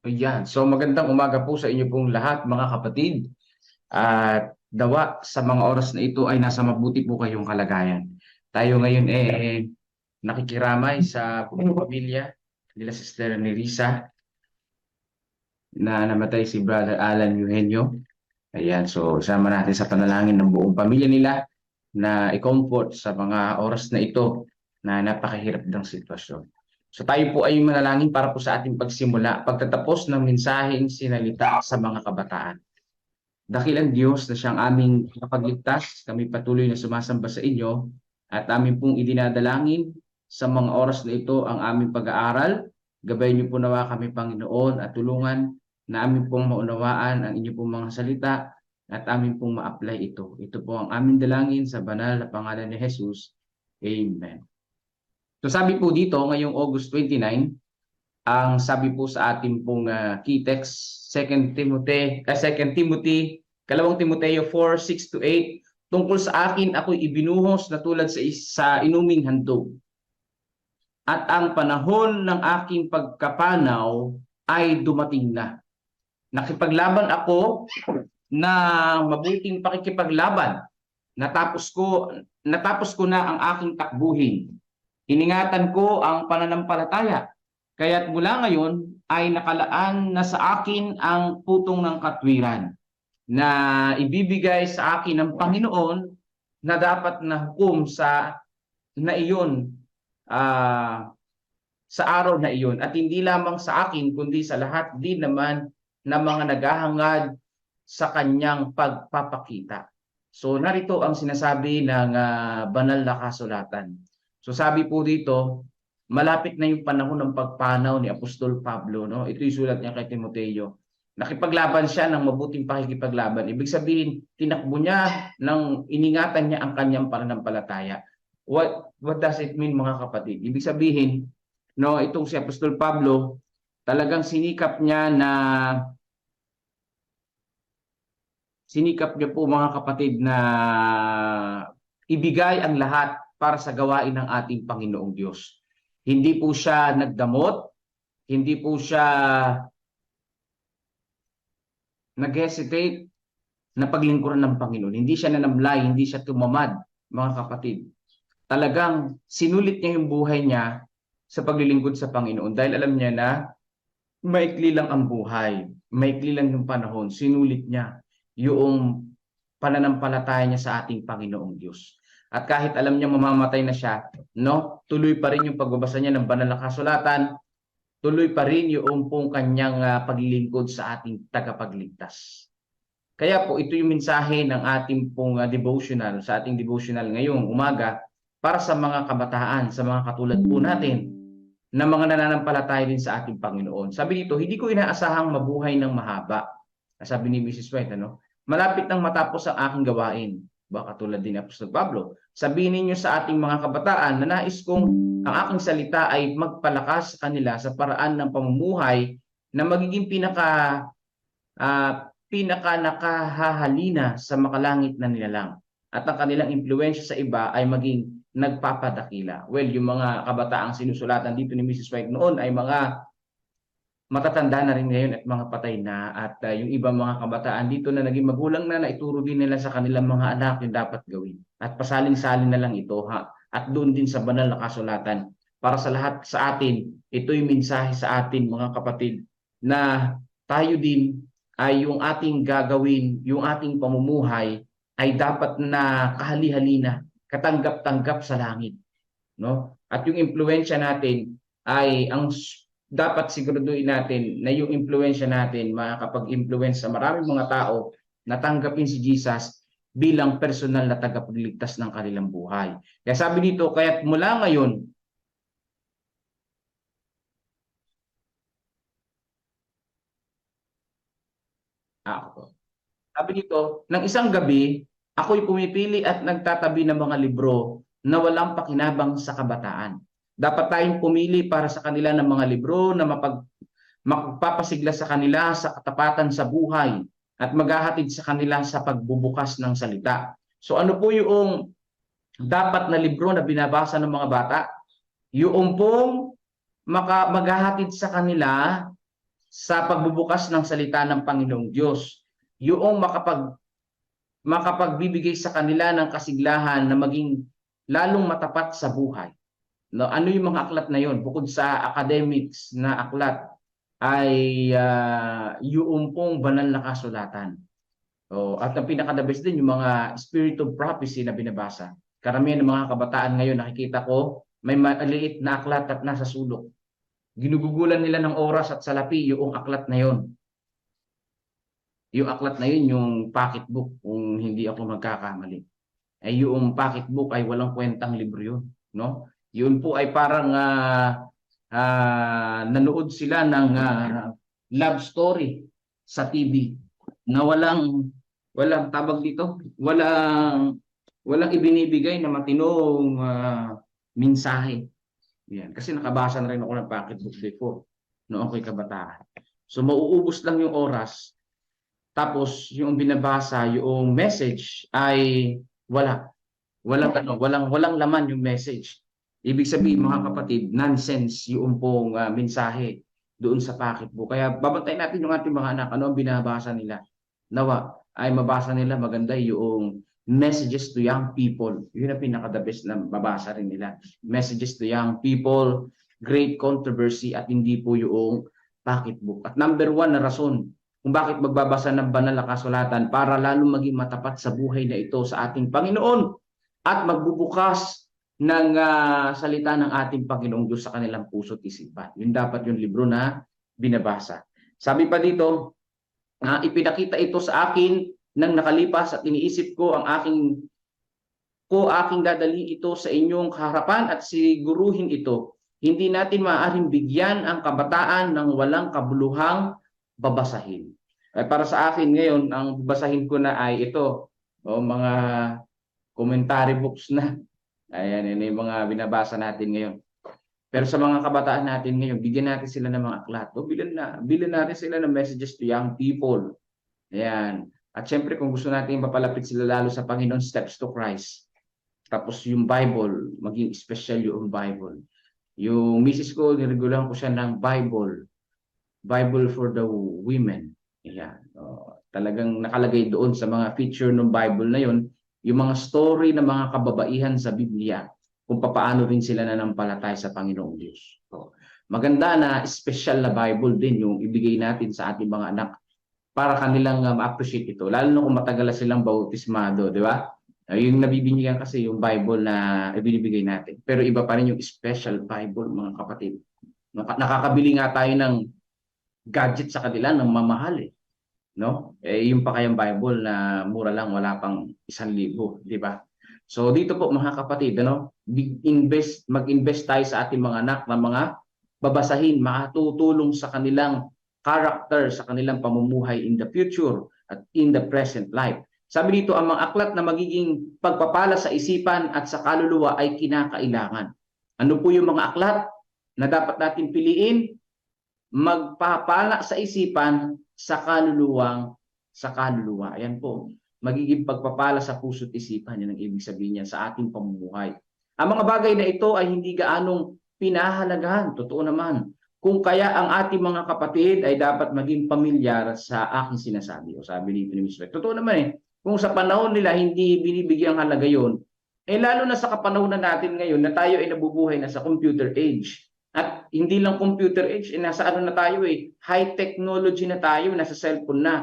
Ayan. So magandang umaga po sa inyo pong lahat mga kapatid. At dawa sa mga oras na ito ay nasa mabuti po kayong kalagayan. Tayo ngayon eh nakikiramay sa pamilya nila Sister Nerissa na namatay si Brother Alan Eugenio. Ayan, so sama natin sa panalangin ng buong pamilya nila na i-comfort sa mga oras na ito na napakahirap ng sitwasyon. So tayo po ay manalangin para po sa ating pagsimula, pagtatapos ng mensaheng sinalita sa mga kabataan. Dakilang Diyos na siyang aming kapagligtas, kami patuloy na sumasamba sa inyo at amin pong idinadalangin sa mga oras na ito ang aming pag-aaral. Gabay niyo po nawa kami Panginoon at tulungan na amin pong maunawaan ang inyo pong mga salita at amin pong ma-apply ito. Ito po ang aming dalangin sa banal na pangalan ni Jesus. Amen. So sabi po dito ngayong August 29, ang sabi po sa ating pong uh, key text 2 Timothy, uh, 2 Timothy, kalawang Timoteo 4, 6 to 8, tungkol sa akin ako'y ibinuhos na tulad sa, sa inuming handog. At ang panahon ng aking pagkapanaw ay dumating na. Nakipaglaban ako na mabuting pakikipaglaban. Natapos ko natapos ko na ang aking takbuhin. Iningatan ko ang pananampalataya. Kaya't mula ngayon ay nakalaan na sa akin ang putong ng katwiran na ibibigay sa akin ng Panginoon na dapat na hukom sa na iyon uh, sa araw na iyon at hindi lamang sa akin kundi sa lahat din naman na mga naghahangad sa kanyang pagpapakita. So narito ang sinasabi ng uh, banal na kasulatan. So sabi po dito, malapit na yung panahon ng pagpanaw ni Apostol Pablo, no? Ito yung sulat niya kay Timoteo. Nakipaglaban siya ng mabuting pakikipaglaban. Ibig sabihin, tinakbo niya ng iningatan niya ang kanyang pananampalataya. What what does it mean mga kapatid? Ibig sabihin, no, itong si Apostol Pablo, talagang sinikap niya na sinikap niya po mga kapatid na ibigay ang lahat para sa gawain ng ating Panginoong Diyos. Hindi po siya nagdamot, hindi po siya nag-hesitate na paglingkuran ng Panginoon. Hindi siya nanamlay, hindi siya tumamad, mga kapatid. Talagang sinulit niya yung buhay niya sa paglilingkod sa Panginoon dahil alam niya na maikli lang ang buhay, maikli lang yung panahon, sinulit niya yung pananampalataya niya sa ating Panginoong Diyos. At kahit alam niya mamamatay na siya, no, tuloy pa rin yung pagbabasa niya ng banal na kasulatan, tuloy pa rin yung pong kanyang uh, paglilingkod sa ating tagapagligtas. Kaya po ito yung mensahe ng ating pong uh, devotional, sa ating devotional ngayong umaga para sa mga kabataan, sa mga katulad po natin na mga nananampalataya din sa ating Panginoon. Sabi dito, hindi ko inaasahang mabuhay ng mahaba. Sabi ni Mrs. White, ano? Malapit nang matapos ang aking gawain baka tulad din ni Apostol Pablo, sabihin ninyo sa ating mga kabataan na nais kong ang aking salita ay magpalakas sa kanila sa paraan ng pamumuhay na magiging pinaka uh, pinaka nakahahalina sa makalangit na nilalang at ang kanilang impluensya sa iba ay maging nagpapadakila. Well, yung mga kabataang sinusulatan dito ni Mrs. White noon ay mga matatanda na rin ngayon at mga patay na at uh, yung ibang mga kabataan dito na naging magulang na naituro din nila sa kanilang mga anak yung dapat gawin. At pasalin-salin na lang ito ha. At doon din sa banal na kasulatan para sa lahat sa atin, ito yung mensahe sa atin mga kapatid na tayo din ay yung ating gagawin, yung ating pamumuhay ay dapat na kahali-halina, katanggap-tanggap sa langit. No? At yung impluensya natin ay ang dapat siguraduhin natin na yung impluensya natin makakapag-influence sa maraming mga tao na tanggapin si Jesus bilang personal na tagapagligtas ng kanilang buhay. Kaya sabi dito, kaya't mula ngayon, ako. Sabi dito, ng isang gabi, ako'y pumipili at nagtatabi ng mga libro na walang pakinabang sa kabataan. Dapat tayong pumili para sa kanila ng mga libro na mapag, magpapasigla sa kanila sa katapatan sa buhay at maghahatid sa kanila sa pagbubukas ng salita. So ano po yung dapat na libro na binabasa ng mga bata? Yung pong maka, maghahatid sa kanila sa pagbubukas ng salita ng Panginoong Diyos. Yung makapag makapagbibigay sa kanila ng kasiglahan na maging lalong matapat sa buhay. No, ano yung mga aklat na yon? Bukod sa academics na aklat ay uh, yung pong banal na kasulatan. Oh, at ang pinaka-the best din yung mga spirit of prophecy na binabasa. Karamihan ng mga kabataan ngayon nakikita ko may maliit na aklat at nasa sulok. Ginugugulan nila ng oras at salapi yung aklat na yon. Yung aklat na yun, yung pocketbook, kung hindi ako magkakamali. Ay yung pocketbook ay walang kwentang libro yun. No? Yun po ay parang uh, uh, nanood sila ng uh, love story sa TV na walang walang tabag dito, walang walang ibinibigay na matinong uh, mensahe. Yan. Kasi nakabasa na rin ako ng pocketbook before noong ako'y kabataan. So mauubos lang yung oras tapos yung binabasa, yung message ay wala. Walang ano, walang walang laman yung message. Ibig sabihin mga kapatid, nonsense yung pong uh, mensahe doon sa pocketbook. Kaya babantayin natin yung ating mga anak, ano ang binabasa nila. Nawa ay mabasa nila maganda yung messages to young people. Yun ang pinaka-the best na mabasa rin nila. Messages to young people, great controversy at hindi po yung pocketbook. At number one na rason kung bakit magbabasa ng banal na kasulatan para lalo maging matapat sa buhay na ito sa ating Panginoon at magbubukas ng uh, salita ng ating Panginoong Diyos sa kanilang puso at isipan. Yun dapat yung libro na binabasa. Sabi pa dito, uh, ipinakita ito sa akin nang nakalipas at iniisip ko ang aking ko aking dadalhin ito sa inyong harapan at siguruhin ito. Hindi natin maaaring bigyan ang kabataan ng walang kabuluhang babasahin. Ay para sa akin ngayon, ang babasahin ko na ay ito, o mga commentary books na. Ayan, yun yung mga binabasa natin ngayon. Pero sa mga kabataan natin ngayon, bigyan natin sila ng mga aklat. O, bilan, na, bilan natin sila ng messages to young people. Ayan. At syempre, kung gusto natin mapalapit sila lalo sa Panginoon, steps to Christ. Tapos yung Bible, maging special yung Bible. Yung misis ko, niregulan ko siya ng Bible. Bible for the women. Ayan. Uh, talagang nakalagay doon sa mga feature ng Bible na yon yung mga story ng mga kababaihan sa Biblia kung paano rin sila nanampalatay sa Panginoong Diyos. So, maganda na special na Bible din yung ibigay natin sa ating mga anak para kanilang ma-appreciate ito. Lalo na kung matagal na silang bautismado, di ba? Uh, yung nabibigyan kasi yung Bible na ibinibigay natin. Pero iba pa rin yung special Bible, mga kapatid. Nakakabili nga tayo ng gadget sa kanila ng mamahal eh. No? Eh, yung pa kayang Bible na mura lang, wala pang isang libo, di ba? So dito po mga kapatid, ano, invest, mag-invest tayo sa ating mga anak na mga babasahin, makatutulong sa kanilang character, sa kanilang pamumuhay in the future at in the present life. Sabi dito, ang mga aklat na magiging pagpapala sa isipan at sa kaluluwa ay kinakailangan. Ano po yung mga aklat na dapat natin piliin? magpapala sa isipan sa kaluluwang sa kaluluwa. Ayan po, magiging pagpapala sa puso't isipan. Yan ang ibig sabihin niya sa ating pamumuhay. Ang mga bagay na ito ay hindi gaanong pinahalagahan. Totoo naman. Kung kaya ang ating mga kapatid ay dapat maging pamilyar sa aking sinasabi. O sabi ni Mr. Totoo naman eh. Kung sa panahon nila hindi binibigyang halaga yon, eh lalo na sa kapanahonan natin ngayon na tayo ay nabubuhay na sa computer age at hindi lang computer age, eh, nasa ano na tayo eh, high technology na tayo, nasa cellphone na.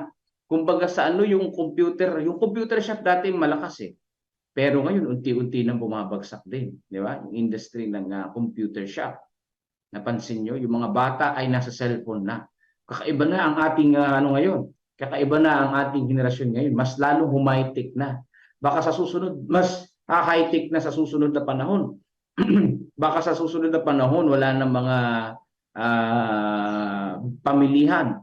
Kumbaga sa ano yung computer, yung computer shop dati malakas eh. Pero ngayon unti-unti nang bumabagsak din, di ba? Yung industry ng uh, computer shop. Napansin nyo, yung mga bata ay nasa cellphone na. Kakaiba na ang ating uh, ano ngayon. Kakaiba na ang ating henerasyon ngayon. Mas lalo high-tech na. Baka sa susunod, mas high-tech na sa susunod na panahon. baka sa susunod na panahon wala nang mga uh, pamilihan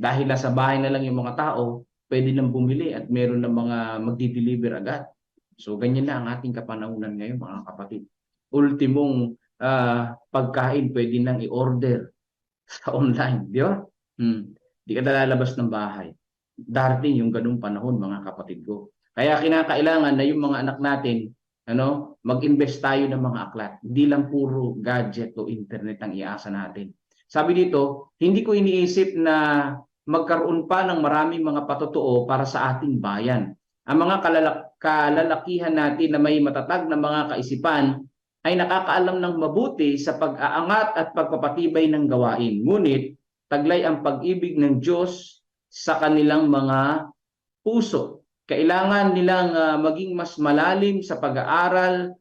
dahil nasa bahay na lang yung mga tao pwede nang bumili at meron ng mga magdi-deliver agad. So ganyan na ang ating kapanahunan ngayon mga kapatid. Ultimong uh, pagkain pwede nang i-order sa online, di ba? Hmm. Di ka lalabas ng bahay. Darating yung ganung panahon mga kapatid ko. Kaya kinakailangan na yung mga anak natin ano, mag-invest tayo ng mga aklat. Hindi lang puro gadget o internet ang iasa natin. Sabi dito, hindi ko iniisip na magkaroon pa ng maraming mga patotoo para sa ating bayan. Ang mga kalalak- kalalakihan natin na may matatag na mga kaisipan ay nakakaalam ng mabuti sa pag-aangat at pagpapatibay ng gawain. Ngunit taglay ang pag-ibig ng Diyos sa kanilang mga puso. Kailangan nilang ah, maging mas malalim sa pag-aaral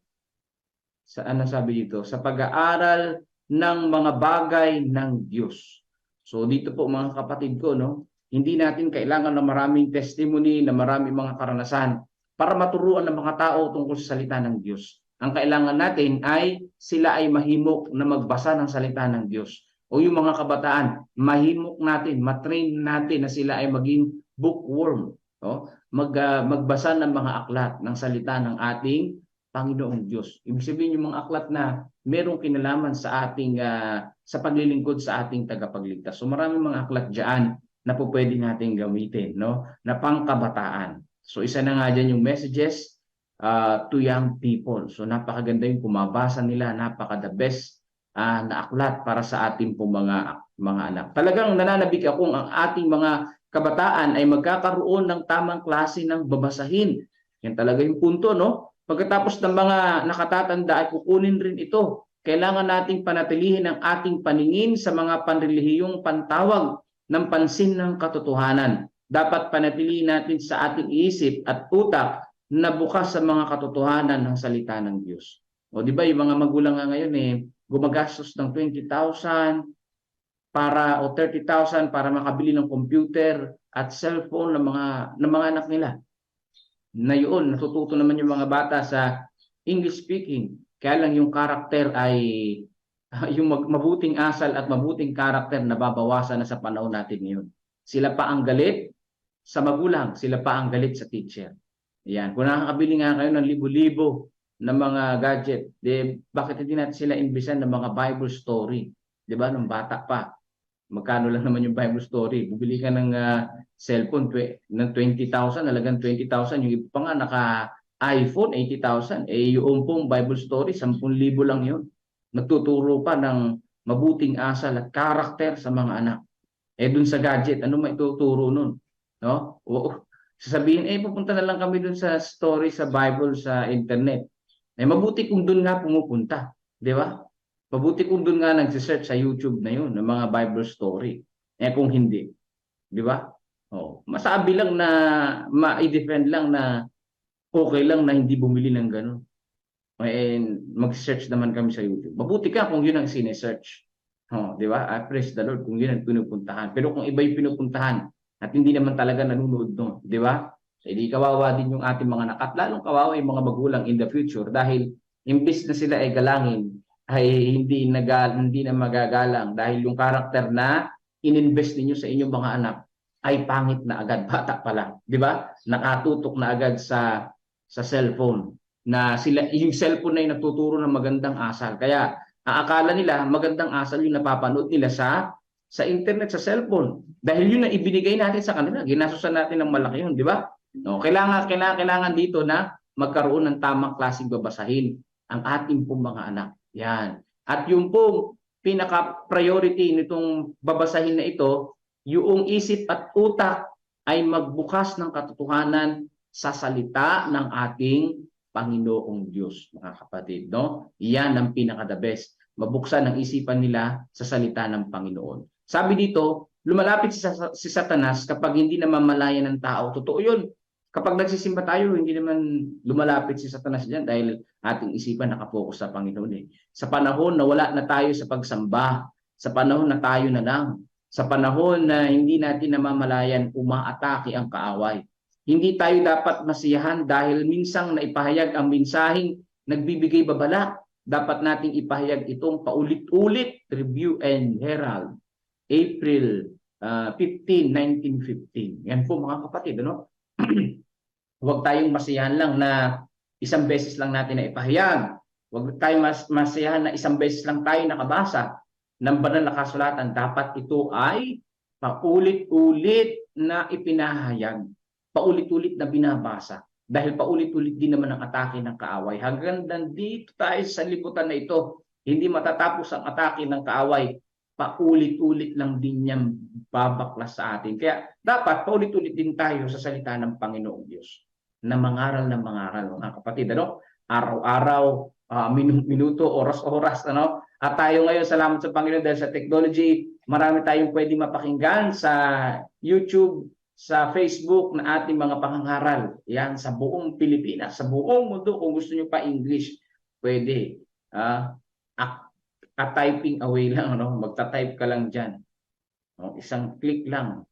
sa ano sabi dito, sa pag-aaral ng mga bagay ng Diyos. So dito po mga kapatid ko, no, hindi natin kailangan ng maraming testimony, na maraming mga karanasan para maturuan ng mga tao tungkol sa salita ng Diyos. Ang kailangan natin ay sila ay mahimok na magbasa ng salita ng Diyos. O yung mga kabataan, mahimok natin, matrain natin na sila ay maging bookworm. No? Mag, ah, magbasa ng mga aklat ng salita ng ating Panginoong Diyos. Ibig sabihin yung mga aklat na merong kinalaman sa ating ah, sa paglilingkod sa ating tagapagligtas. So maraming mga aklat diyan na po pwede nating gamitin, no? Na pangkabataan. So isa na nga diyan yung messages uh, to young people. So napakaganda yung kumabasa nila, napaka the best ah, na aklat para sa ating po mga mga anak. Talagang nananabik akong ang ating mga kabataan ay magkakaroon ng tamang klase ng babasahin. Yan talaga yung punto, no? Pagkatapos ng mga nakatatanda ay kukunin rin ito. Kailangan nating panatilihin ang ating paningin sa mga panrelihiyong pantawag ng pansin ng katotohanan. Dapat panatilihin natin sa ating isip at utak na bukas sa mga katotohanan ng salita ng Diyos. O di ba yung mga magulang nga ngayon eh gumagastos ng 20,000 para o 30,000 para makabili ng computer at cellphone ng mga ng mga anak nila. Na yun, natututo naman yung mga bata sa English speaking. Kaya lang yung karakter ay yung mabuting asal at mabuting karakter nababawasan na sa panahon natin ngayon. Sila pa ang galit sa magulang, sila pa ang galit sa teacher. Yan. Kung nakakabili nga kayo ng libo-libo ng mga gadget, de, bakit hindi natin sila imbisan ng mga Bible story? Di ba? Nung bata pa. Magkano lang naman yung Bible story? Bumili ka ng ah, cellphone ng 20,000, halagang 20,000. Yung iba pa nga naka iPhone, 80,000. Eh, yung pong Bible story, 10,000 lang yun. Nagtuturo pa ng mabuting asal at karakter sa mga anak. Eh, dun sa gadget, ano maituturo nun? No? O, sasabihin, eh, pupunta na lang kami dun sa story sa Bible sa internet. Eh, mabuti kung dun nga pumupunta. Di ba? Mabuti kung dun nga nagsisearch sa YouTube na yun, ng mga Bible story. Eh, kung hindi. Di ba? Oh, masabi lang na ma-defend lang na okay lang na hindi bumili ng ganun. And mag-search naman kami sa YouTube. Mabuti ka kung yun ang sinesearch. Oh, di ba? I praise the Lord kung yun ang pinupuntahan. Pero kung iba yung pinupuntahan at hindi naman talaga nanonood no, di ba? So, hindi kawawa din yung ating mga anak at lalong kawawa yung mga magulang in the future dahil imbis na sila ay galangin ay hindi nagal hindi na magagalang dahil yung karakter na ininvest ninyo sa inyong mga anak ay pangit na agad bata pa lang, di ba? Nakatutok na agad sa sa cellphone na sila yung cellphone na yung nagtuturo ng magandang asal. Kaya aakala nila magandang asal yung napapanood nila sa sa internet, sa cellphone. Dahil yun na ibinigay natin sa kanila. Ginasusan natin ng malaki yun, di ba? No, kailangan, kailangan, kailangan dito na magkaroon ng tamang klaseng babasahin ang ating pong mga anak. Yan. At yung pong pinaka-priority nitong babasahin na ito, yung isip at utak ay magbukas ng katotohanan sa salita ng ating Panginoong Diyos, mga kapatid. No? Iyan ang pinaka-the best. Mabuksan ang isipan nila sa salita ng Panginoon. Sabi dito, lumalapit si, si Satanas kapag hindi namamalayan ng tao. Totoo yun. Kapag nagsisimba tayo, hindi naman lumalapit si Satanas diyan dahil ating isipan nakapokus sa Panginoon. Eh. Sa panahon na wala na tayo sa pagsamba, sa panahon na tayo na lang, sa panahon na hindi natin namamalayan, umaatake ang kaaway. Hindi tayo dapat masiyahan dahil minsang naipahayag ang mensaheng nagbibigay babala. Dapat nating ipahayag itong paulit-ulit, Review and Herald, April ah, 15, 1915. Yan po mga kapatid, ano? Huwag tayong masiyahan lang na isang beses lang natin na ipahayag. Huwag tayong mas masiyahan na isang beses lang tayo nakabasa ng banal na kasulatan. Dapat ito ay paulit-ulit na ipinahayag. Paulit-ulit na binabasa. Dahil paulit-ulit din naman ang atake ng kaaway. Hanggang nandito tayo sa libutan na ito, hindi matatapos ang atake ng kaaway paulit-ulit lang din yan babaklas sa atin. Kaya dapat paulit-ulit din tayo sa salita ng Panginoong Diyos na mangaral ng mangaral, mga kapatid. Ano? Araw-araw, ah, minu- minuto, oras-oras. Ano? At tayo ngayon, salamat sa Panginoon dahil sa technology, marami tayong pwede mapakinggan sa YouTube, sa Facebook na ating mga pangangaral. Yan, sa buong Pilipinas, sa buong mundo. Kung gusto nyo pa English, pwede. Ah, a- a-typing away lang, ano? magta-type ka lang dyan. No? Isang click lang.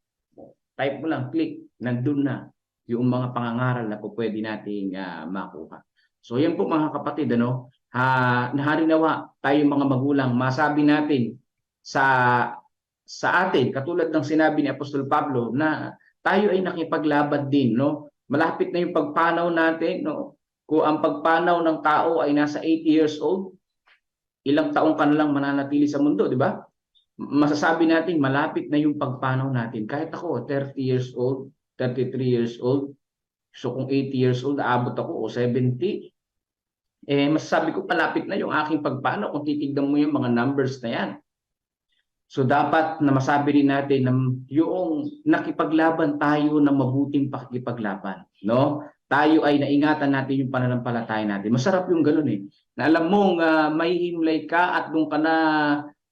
Type mo lang, click, nandun na yung mga pangangaral na po pwede nating ah, makuha. So yan po mga kapatid, ano, ha, naharinawa tayo mga magulang, masabi natin sa sa atin, katulad ng sinabi ni Apostol Pablo na tayo ay nakipaglaban din, no? Malapit na yung pagpanaw natin, no? Kung ang pagpanaw ng tao ay nasa 80 years old, ilang taong ka na lang mananatili sa mundo, di ba? Masasabi natin malapit na yung pagpanaw natin. Kahit ako, 30 years old, 33 years old, so kung 80 years old, aabot ako o 70, eh masasabi ko palapit na yung aking pagpanaw kung titignan mo yung mga numbers na yan. So dapat na masabi rin natin na yung nakipaglaban tayo ng mabuting pakikipaglaban, no? Tayo ay naingatan natin yung pananampalataya natin. Masarap yung ganoon eh. Na alam mong uh, may himlay ka at doon ka na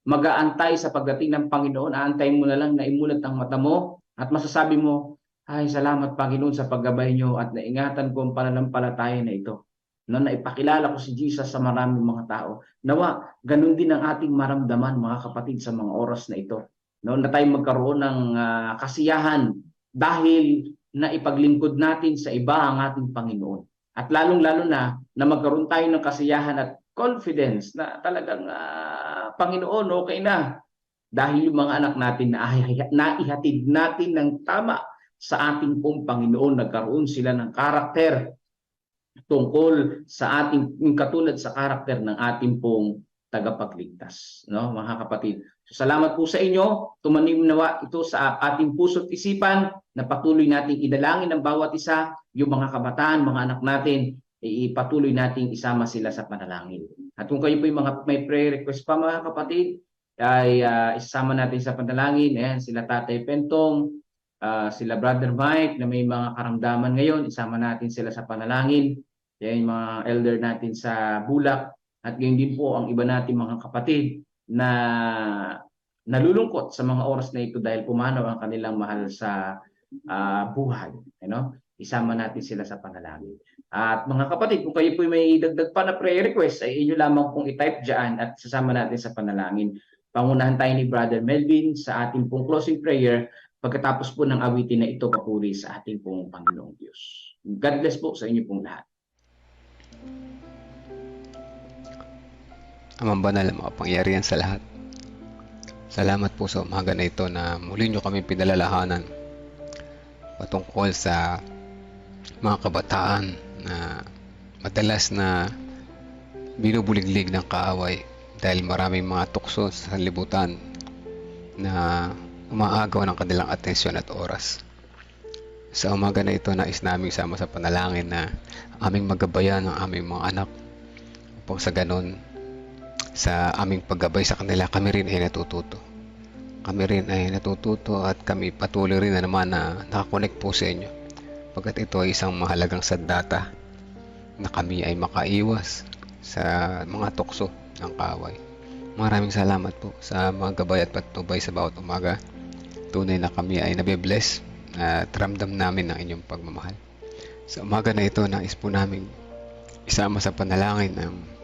mag-aantay sa pagdating ng Panginoon, aantayin mo na lang na imulat ang mata mo at masasabi mo, ay salamat Panginoon sa paggabay niyo at naingatan ko ang pananampalataya na ito. No, na ipakilala ko si Jesus sa maraming mga tao. Nawa, ganun din ang ating maramdaman mga kapatid sa mga oras na ito. No, na tayo magkaroon ng uh, kasiyahan dahil na ipaglingkod natin sa iba ang ating Panginoon. At lalong-lalo na na magkaroon tayo ng kasiyahan at confidence na talagang uh, Panginoon okay na. Dahil yung mga anak natin na naihatid natin ng tama sa ating pong Panginoon, nagkaroon sila ng karakter tungkol sa ating katulad sa karakter ng ating pong tagapagligtas, no, mga kapatid. So, salamat po sa inyo. Tumanim nawa ito sa ating puso't isipan na patuloy nating idalangin ng bawat isa, yung mga kabataan, mga anak natin, ipatuloy nating isama sila sa panalangin. At kung kayo po yung mga may prayer request pa mga kapatid, ay uh, isama natin sa panalangin. Ayan, sila Tatay Pentong, uh, sila Brother Mike na may mga karamdaman ngayon, isama natin sila sa panalangin. Yan yung mga elder natin sa Bulak at gayon din po ang iba natin mga kapatid na nalulungkot sa mga oras na ito dahil pumanaw ang kanilang mahal sa uh, buhay. You know? Isama natin sila sa panalangin. At mga kapatid, kung kayo po may dagdag pa na prayer request, ay inyo lamang pong i-type dyan at sasama natin sa panalangin. Pangunahan tayo ni Brother Melvin sa ating pong closing prayer pagkatapos po ng awitin na ito papuri sa ating pong Panginoong Diyos. God bless po sa inyo pong lahat. Amang banal ang makapangyarihan sa lahat. Salamat po sa umaga na ito na muli nyo kami pinalalahanan patungkol sa mga kabataan na madalas na binubuliglig ng kaaway dahil maraming mga tukso sa libutan na umaagaw ng kanilang atensyon at oras. Sa umaga na ito, nais namin sama sa panalangin na aming magabayan ang aming mga anak upang sa ganon sa aming paggabay sa kanila, kami rin ay natututo. Kami rin ay natututo at kami patuloy rin na naman na nakakonect po sa inyo. Pagkat ito ay isang mahalagang sandata na kami ay makaiwas sa mga tukso ng kaway. Maraming salamat po sa mga gabay at patnubay sa bawat umaga. Tunay na kami ay nabibless at ramdam namin ang inyong pagmamahal. Sa umaga na ito, nais po namin isama sa panalangin ng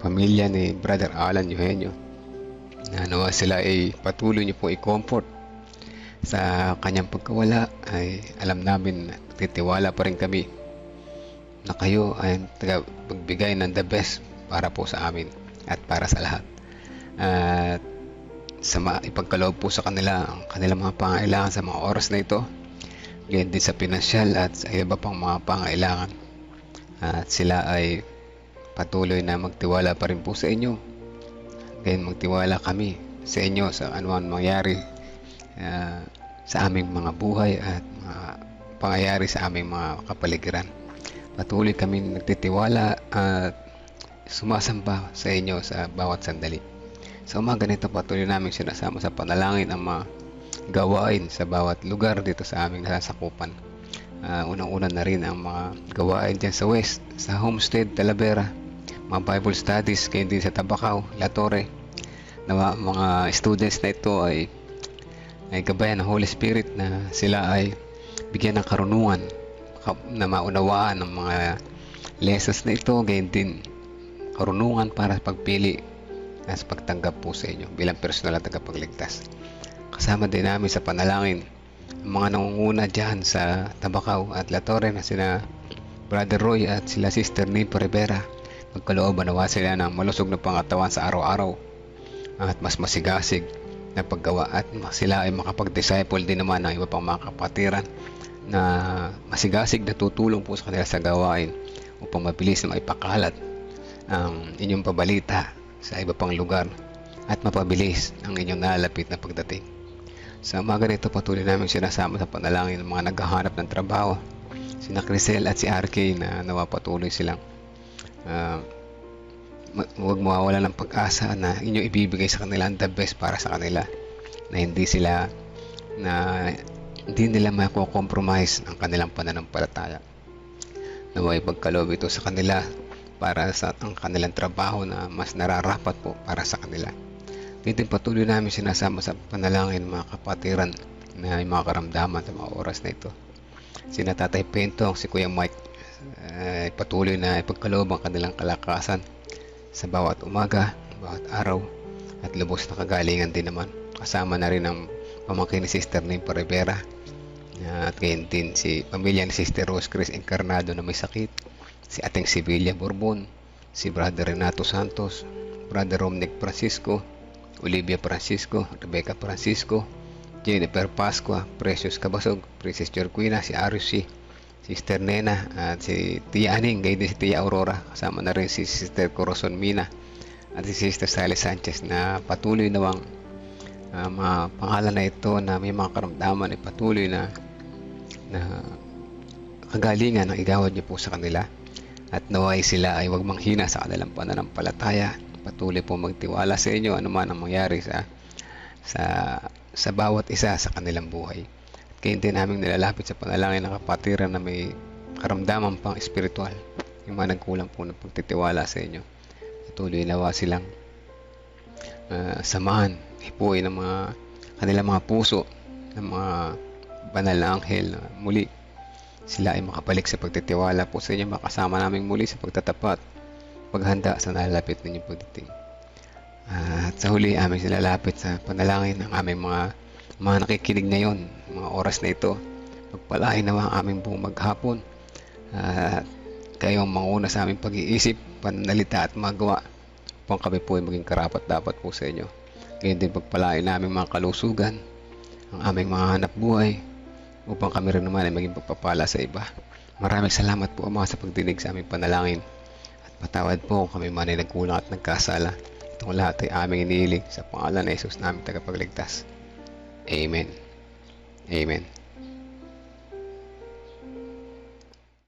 pamilya ni Brother Alan Eugenio na nawa sila ay patuloy niyo po i-comfort sa kanyang pagkawala. Ay alam namin titiwala pa rin kami na kayo ay magbigay ng the best para po sa amin at para sa lahat. At sa ipagkaloob po sa kanila ang kanilang mga pangailangan sa mga oras na ito. Ganyan din sa pinansyal at sa iba pang mga pangailangan. At sila ay patuloy na magtiwala pa rin po sa inyo. Ganyan magtiwala kami sa inyo sa anuman mangyari uh, sa aming mga buhay at mga pangyayari sa aming mga kapaligiran. Patuloy kami nagtitiwala at sumasamba sa inyo sa bawat sandali. Sa umaga nito patuloy namin sinasama sa panalangin ang mga gawain sa bawat lugar dito sa aming nasasakupan. Ah, unang-una na rin ang mga gawain dyan sa West, sa Homestead, Talavera, mga Bible studies, kayo din sa Tabacao, La Torre. Na mga students na ito ay ay gabayan ng Holy Spirit na sila ay bigyan ng karunungan ka- na maunawaan ng mga lessons na ito, gayon din karunungan para sa pagpili at sa pagtanggap po sa inyo bilang personal at tagapagligtas. Kasama din namin sa panalangin ang mga nangunguna dyan sa Tabacao at La Torre na sina Brother Roy at sila Sister Nipa Rivera. Magkalooban nawa sila ng malusog na pangatawan sa araw-araw at mas masigasig na paggawa at sila ay makapag-disciple din naman ng iba pang mga kapatiran na masigasig na tutulong po sa kanila sa gawain upang mabilis na maipakalat ang inyong pabalita sa iba pang lugar at mapabilis ang inyong nalalapit na pagdating. Sa umaga nito patuloy namin sinasama sa panalangin ng mga naghahanap ng trabaho sina Crisel at si RK na nawapatuloy silang ma- huwag mawawala ng pag-asa na inyo ibibigay sa kanila ang the best para sa kanila na hindi sila na hindi nila mako-compromise ang kanilang pananampalataya naway pagkaloob ito sa kanila para sa ang kanilang trabaho na mas nararapat po para sa kanila. Din patuloy namin sinasama sa panalangin ng mga kapatiran na may mga karamdaman sa mga oras na ito. Sina Tatay Pentong, si Kuya Mike, ay patuloy na ipagkaloob ang kanilang kalakasan sa bawat umaga, bawat araw, at lubos na kagalingan din naman. Kasama na rin ang pamangkin ni Sister Nimpa Rivera, at ngayon din si pamilya ni Sister Rose Chris Encarnado na may sakit, si Ating Sibilia Bourbon, si Brother Renato Santos, Brother Romnick Francisco, Olivia Francisco, Rebecca Francisco, Jennifer Pascua, Precious Cabasog, Princess Jorquina, si Arusi, Sister Nena, at si Tia Aning, gayon din si Tia Aurora, kasama na rin si Sister Corazon Mina, at si Sister Sally Sanchez na patuloy nawang ah, mga pangalan na ito na may mga karamdaman ay patuloy na na kagalingan ang igawad niyo po sa kanila. At naway sila ay huwag manghina sa kanilang pananampalataya. Patuloy po magtiwala sa inyo ano man ang mangyari sa sa sa bawat isa sa kanilang buhay at kayo din namin nilalapit sa panalangin ng kapatiran na may karamdaman pang espiritual yung mga nagkulang po ng pagtitiwala sa inyo. Patuloy nawa silang ah, samahan hipuin ng mga kanilang mga puso ng mga banal na anghel na muli sila ay makabalik sa pagtitiwala po sa inyo makasama namin muli sa pagtatapat paghanda sa nalalapit ninyong pagdating. At sa huli aming silalapit sa panalangin ng aming mga mga nakikinig ngayon mga oras na ito pagpalain naman ang aming buong maghapon at kayo ang manguna sa aming pag-iisip pananalita at magawa upang kami po ay maging karapat dapat po sa inyo gayon din pagpalain namin mga kalusugan ang aming mga hanap buhay upang kami rin naman ay maging pagpapala sa iba. Maraming salamat po mga sa pagdinig sa aming panalangin at patawad po kung kami man ay nagkulang at nagkasala. Itong lahat ay aming inihiling sa pangalan ng Jesus naming tagapagligtas. Amen. Amen.